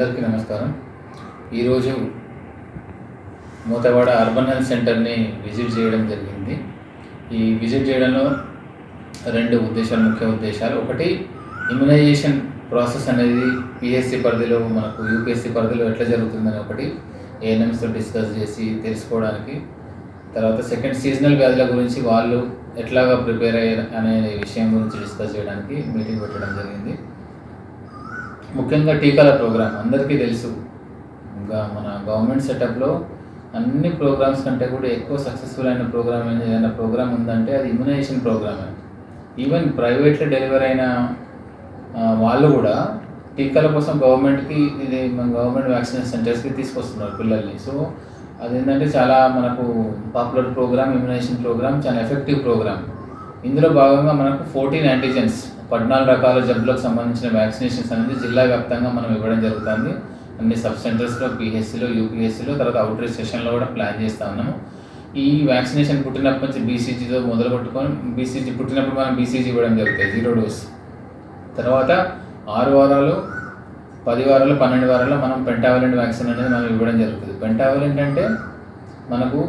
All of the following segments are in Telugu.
అందరికీ నమస్కారం. ఈరోజు మూతవాడ అర్బన్ హెల్త్ సెంటర్ని విజిట్ చేయడం జరిగింది. ఈ విజిట్ చేయడంలో రెండు ఉద్దేశాలు ముఖ్య ఉద్దేశాలు. ఒకటి ఇమ్యునైజేషన్ ప్రాసెస్ అనేది పిఎస్సి పరిధిలో మనకు యూపీఎస్సి పరిధిలో ఎట్లా జరుగుతుందని ఒకటి ఏఎన్ఎంస్తో డిస్కస్ చేసి తెలుసుకోవడానికి. తర్వాత సెకండ్ సీజనల్ వ్యాధుల గురించి వాళ్ళు ఎట్లాగా ప్రిపేర్ అయ్యారు అనే విషయం గురించి డిస్కస్ చేయడానికి మీటింగ్ పెట్టడం జరిగింది. ముఖ్యంగా టీకాల ప్రోగ్రామ్ అందరికీ తెలుసు. ఇంకా మన గవర్నమెంట్ సెటప్లో అన్ని ప్రోగ్రామ్స్ కంటే కూడా ఎక్కువ సక్సెస్ఫుల్ అయిన ప్రోగ్రామ్ ఏదైనా ప్రోగ్రామ్ ఉందంటే అది ఇమ్యునైజేషన్ ప్రోగ్రామే ఈవెన్ ప్రైవేట్లో డెలివరీ అయిన వాళ్ళు కూడా టీకాల కోసం గవర్నమెంట్కి ఇది మన గవర్నమెంట్ వ్యాక్సినేషన్ సెంటర్స్కి తీసుకొస్తున్నారు పిల్లల్ని. సో అదేంటంటే చాలా మనకు పాపులర్ ప్రోగ్రామ్ ఇమ్యునైజేషన్ ప్రోగ్రామ్ చాలా ఎఫెక్టివ్ ప్రోగ్రామ్. ఇందులో భాగంగా మనకు ఫోర్టీన్ యాంటీజెన్స్ పద్నాలుగు రకాల జబ్బులకు సంబంధించిన వ్యాక్సినేషన్స్ అనేది జిల్లా వ్యాప్తంగా మనం ఇవ్వడం జరుగుతుంది. అన్ని సబ్ సెంటర్స్లో పిహెచ్సిలో యూపీఎస్సీలో తర్వాత అవుట్రీచ్ సెషన్లో కూడా ప్లాన్ చేస్తూ ఉన్నాము. ఈ వ్యాక్సినేషన్ పుట్టినప్పటి నుంచి బీసీజీతో మొదలు పెట్టుకొని బీసీజీ పుట్టినప్పుడు మనం బీసీజీ ఇవ్వడం జరుగుతుంది జీరో డోస్. తర్వాత ఆరు వారాలు పది వారాలు పన్నెండు వారాల్లో మనం పెంటావలెంట్ వ్యాక్సిన్ అనేది మనం ఇవ్వడం జరుగుతుంది. పెంటావలెంట్ అంటే మనకు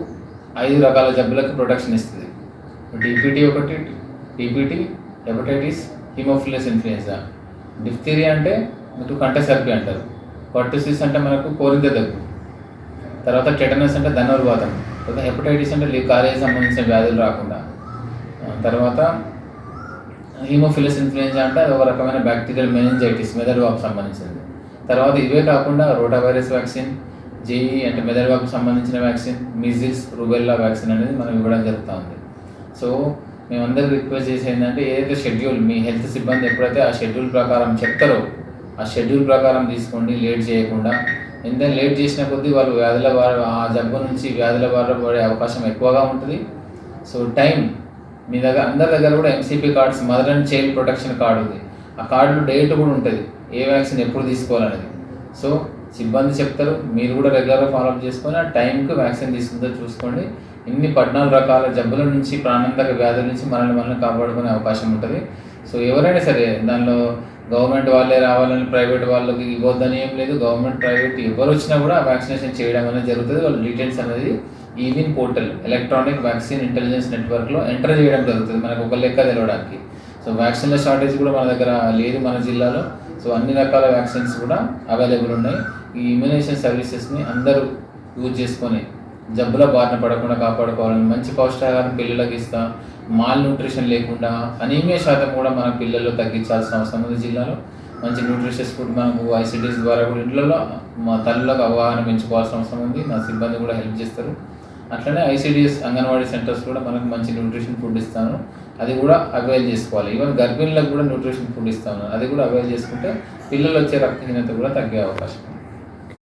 ఐదు రకాల జబ్బులకు ప్రొటెక్షన్ ఇస్తుంది. డిపిటీ ఒకటి DPT hepatitis haemophilus influenza diphtheria అంటే మీకు కంటసర్పి అంటారు. పట్టుసిస్ అంటే మనకు కోరింత దగ్గు. తర్వాత టెటనస్ అంటే ధనుర్వాదం. తర్వాత హెపటైటిస్ అంటే కాలేజ్ సంబంధించిన వ్యాధులు రాకుండా. తర్వాత హీమోఫిలస్ ఇన్ఫ్లుయెంజా అంటే అది ఒక రకమైన బ్యాక్టీరియల్ మెనింజైటిస్ మెదడువాకు సంబంధించింది తర్వాత ఇవే కాకుండా రోటా వైరస్ వ్యాక్సిన్ జేఈ అంటే మెదడువాకు సంబంధించిన వ్యాక్సిన్ మిజిల్స్ రుబెల్లా వ్యాక్సిన్ అనేది మనం ఇవ్వడం జరుగుతూ ఉంది. సో మేమందరికి రిక్వెస్ట్ చేసేది ఏంటంటే ఏదైతే షెడ్యూల్ మీ హెల్త్ సిబ్బంది ఎప్పుడైతే ఆ షెడ్యూల్ ప్రకారం చెప్తారో ఆ షెడ్యూల్ ప్రకారం తీసుకోండి లేట్ చేయకుండా. ఎందుకంటే లేట్ చేసిన కొద్దీ వాళ్ళు వ్యాధుల బారి ఆ జబ్బు నుంచి వ్యాధుల బారిన పడే అవకాశం ఎక్కువగా ఉంటుంది. సో టైం మీ దగ్గర అందరి దగ్గర కూడా MCP cards mother and child protection card ఉంది. ఆ కార్డులో డేట్ కూడా ఉంటుంది ఏ వ్యాక్సిన్ ఎప్పుడు తీసుకోవాలనేది. సో సిబ్బంది చెప్తారు. మీరు కూడా రెగ్యులర్గా ఫాలోఅప్ చేసుకొని ఆ టైంకి వ్యాక్సిన్ తీసుకుందో చూసుకోండి. ఇన్ని పద్నాలుగు రకాల జబ్బుల నుంచి ప్రాణాంతక వ్యాధుల నుంచి మనల్ని మనల్ని కాపాడుకునే అవకాశం ఉంటుంది. సో ఎవరైనా సరే దానిలో గవర్నమెంట్ వాళ్ళే రావాలని ప్రైవేట్ వాళ్ళకి ఇవ్వద్దని ఏం లేదు. గవర్నమెంట్ ప్రైవేట్ ఎవరు వచ్చినా కూడా వ్యాక్సినేషన్ చేయడం అనేది జరుగుతుంది. వాళ్ళ డీటెయిల్స్ అనేది eVIN portal electronic vaccine intelligence నెట్వర్క్లో ఎంటర్ చేయడం జరుగుతుంది. మనకు ఒక లెక్క తెలవడానికి. సో వ్యాక్సిన్ల షార్టేజ్ కూడా మన దగ్గర లేదు మన జిల్లాలో. సో అన్ని రకాల వ్యాక్సిన్స్ కూడా అవైలబుల్ ఉన్నాయి. ఈ ఇమ్యునైజేషన్ సర్వీసెస్ని అందరూ యూజ్ చేసుకొని జబ్బుల బారిన పడకుండా కాపాడుకోవాలని మంచి పౌష్టాహారం పిల్లలకు ఇస్తా మాల్ న్యూట్రిషన్ లేకుండా అనీమియా శాతం కూడా మన పిల్లల్లో తగ్గించాల్సిన అవసరం ఉంది జిల్లాలో. మంచి న్యూట్రిషియస్ ఫుడ్ మనకు ఐసిడీస్ ద్వారా కూడా ఇంట్లో మా తల్లులకు అవగాహన పెంచుకోవాల్సిన అవసరం ఉంది. నా సిబ్బంది కూడా హెల్ప్ చేస్తారు. అట్లనే ఐసీడిఎస్ అంగన్వాడీ సెంటర్స్ కూడా మనకు మంచి న్యూట్రిషన్ ఫుడ్ ఇస్తాను. అది కూడా అవైల్ చేసుకోవాలి. ఈవెన్ గర్భిణులకు కూడా న్యూట్రిషన్ ఫుడ్ ఇస్తాను. అది కూడా అవైల్ చేసుకుంటే పిల్లలు వచ్చే రక్తహీనత కూడా తగ్గే అవకాశం ఉంది.